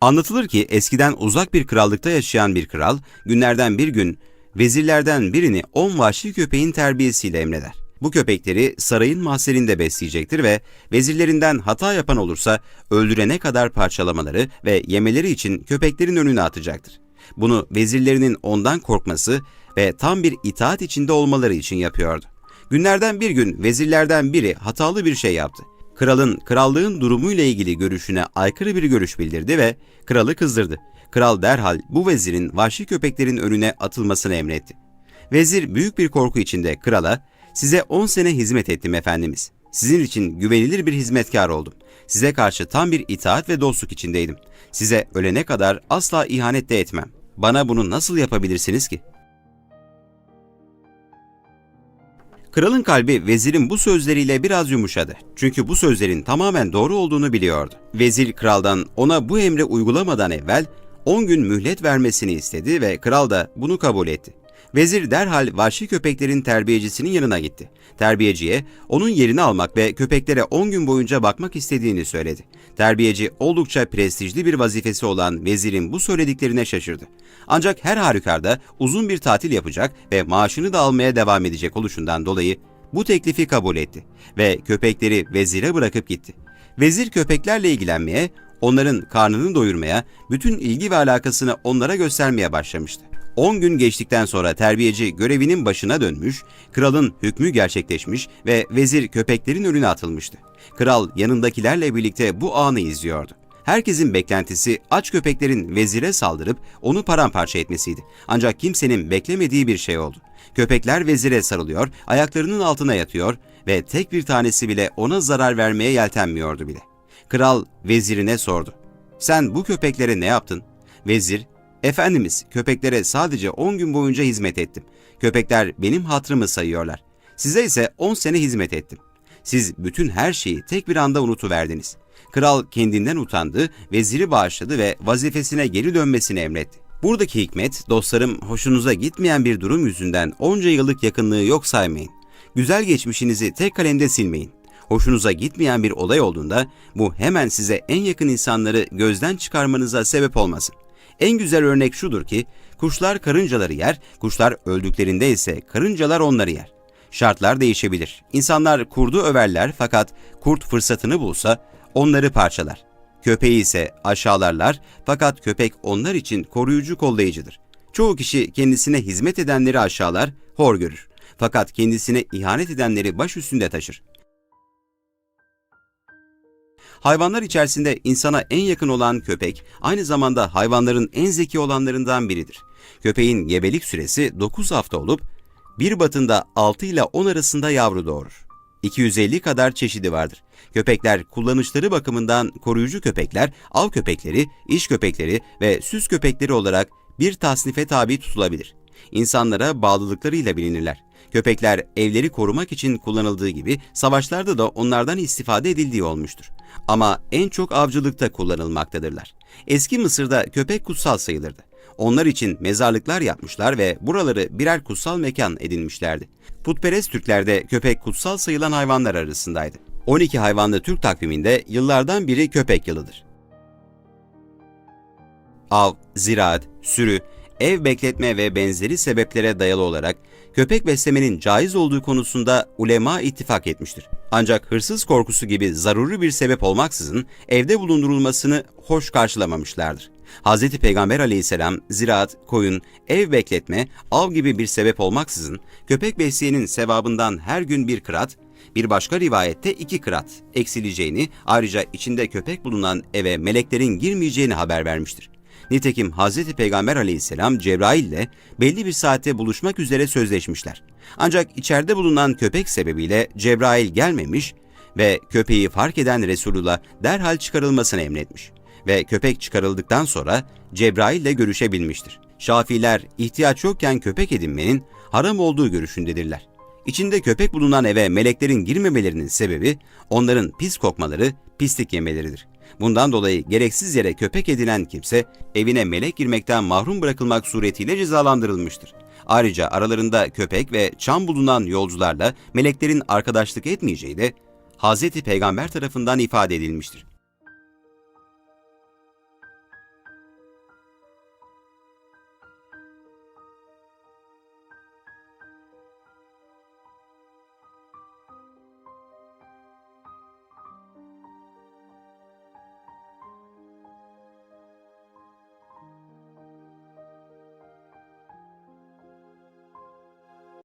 Anlatılır ki eskiden uzak bir krallıkta yaşayan bir kral günlerden bir gün vezirlerden birini 10 vahşi köpeğin terbiyesiyle emreder. Bu köpekleri sarayın mahzeninde besleyecektir ve vezirlerinden hata yapan olursa öldürene kadar parçalamaları ve yemeleri için köpeklerin önüne atacaktır. Bunu vezirlerinin ondan korkması ve tam bir itaat içinde olmaları için yapıyordu. Günlerden bir gün vezirlerden biri hatalı bir şey yaptı. Kralın krallığın durumuyla ilgili görüşüne aykırı bir görüş bildirdi ve kralı kızdırdı. Kral derhal bu vezirin vahşi köpeklerin önüne atılmasını emretti. Vezir büyük bir korku içinde krala, size 10 sene hizmet ettim efendimiz. Sizin için güvenilir bir hizmetkar oldum. Size karşı tam bir itaat ve dostluk içindeydim. Size ölene kadar asla ihanet de etmem. Bana bunu nasıl yapabilirsiniz ki?'' Kralın kalbi vezirin bu sözleriyle biraz yumuşadı. Çünkü bu sözlerin tamamen doğru olduğunu biliyordu. Vezir kraldan ona bu emri uygulamadan evvel 10 gün mühlet vermesini istedi ve kral da bunu kabul etti. Vezir derhal vahşi köpeklerin terbiyecisinin yanına gitti. Terbiyeciye onun yerini almak ve köpeklere 10 gün boyunca bakmak istediğini söyledi. Terbiyeci oldukça prestijli bir vazifesi olan vezirin bu söylediklerine şaşırdı. Ancak her halükarda uzun bir tatil yapacak ve maaşını da almaya devam edecek oluşundan dolayı bu teklifi kabul etti ve köpekleri vezire bırakıp gitti. Vezir köpeklerle ilgilenmeye, onların karnını doyurmaya, bütün ilgi ve alakasını onlara göstermeye başlamıştı. 10 gün geçtikten sonra terbiyeci görevinin başına dönmüş, kralın hükmü gerçekleşmiş ve vezir köpeklerin önüne atılmıştı. Kral yanındakilerle birlikte bu anı izliyordu. Herkesin beklentisi aç köpeklerin vezire saldırıp onu paramparça etmesiydi. Ancak kimsenin beklemediği bir şey oldu. Köpekler vezire sarılıyor, ayaklarının altına yatıyor ve tek bir tanesi bile ona zarar vermeye yeltenmiyordu bile. Kral vezirine sordu. Sen bu köpeklere ne yaptın? Vezir, Efendimiz, köpeklere sadece 10 gün boyunca hizmet ettim. Köpekler benim hatrımı sayıyorlar. Size ise 10 sene hizmet ettim. Siz bütün her şeyi tek bir anda unutuverdiniz. Kral kendinden utandı, veziri bağışladı ve vazifesine geri dönmesini emretti. Buradaki hikmet, dostlarım hoşunuza gitmeyen bir durum yüzünden onca yıllık yakınlığı yok saymayın. Güzel geçmişinizi tek kalemde silmeyin. Hoşunuza gitmeyen bir olay olduğunda bu hemen size en yakın insanları gözden çıkarmanıza sebep olmasın. En güzel örnek şudur ki kuşlar karıncaları yer, kuşlar öldüklerinde ise karıncalar onları yer. Şartlar değişebilir. İnsanlar kurdu överler fakat kurt fırsatını bulsa onları parçalar. Köpeği ise aşağılarlar fakat köpek onlar için koruyucu kollayıcıdır. Çoğu kişi kendisine hizmet edenleri aşağılar, hor görür. Fakat kendisine ihanet edenleri baş üstünde taşır. Hayvanlar içerisinde insana en yakın olan köpek, aynı zamanda hayvanların en zeki olanlarından biridir. Köpeğin gebelik süresi 9 hafta olup, bir batında 6 ile 10 arasında yavru doğurur. 250 kadar çeşidi vardır. Köpekler kullanışları bakımından koruyucu köpekler, av köpekleri, iş köpekleri ve süs köpekleri olarak bir tasnife tabi tutulabilir. İnsanlara bağlılıklarıyla bilinirler. Köpekler evleri korumak için kullanıldığı gibi savaşlarda da onlardan istifade edildiği olmuştur. Ama en çok avcılıkta kullanılmaktadırlar. Eski Mısır'da köpek kutsal sayılırdı. Onlar için mezarlıklar yapmışlar ve buraları birer kutsal mekan edinmişlerdi. Putperest Türklerde köpek kutsal sayılan hayvanlar arasındaydı. 12 hayvanlı Türk takviminde yıllardan biri köpek yılıdır. Av, ziraat, sürü, ev bekletme ve benzeri sebeplere dayalı olarak köpek beslemenin caiz olduğu konusunda ulema ittifak etmiştir. Ancak hırsız korkusu gibi zaruri bir sebep olmaksızın evde bulundurulmasını hoş karşılamamışlardır. Hz. Peygamber aleyhisselam ziraat, koyun, ev bekletme, av gibi bir sebep olmaksızın köpek besleyenin sevabından her gün bir kırat, bir başka rivayette iki kırat eksileceğini, ayrıca içinde köpek bulunan eve meleklerin girmeyeceğini haber vermiştir. Nitekim Hz. Peygamber aleyhisselam Cebrail ile belli bir saatte buluşmak üzere sözleşmişler. Ancak içeride bulunan köpek sebebiyle Cebrail gelmemiş ve köpeği fark eden Resulullah derhal çıkarılmasını emretmiş. Ve köpek çıkarıldıktan sonra Cebrail ile görüşebilmiştir. Şafiler ihtiyaç yokken köpek edinmenin haram olduğu görüşündedirler. İçinde köpek bulunan eve meleklerin girmemelerinin sebebi onların pis kokmaları, pislik yemeleridir. Bundan dolayı gereksiz yere köpek edinen kimse evine melek girmekten mahrum bırakılmak suretiyle cezalandırılmıştır. Ayrıca aralarında köpek ve çam bulunan yolcularla meleklerin arkadaşlık etmeyeceği de Hazreti Peygamber tarafından ifade edilmiştir.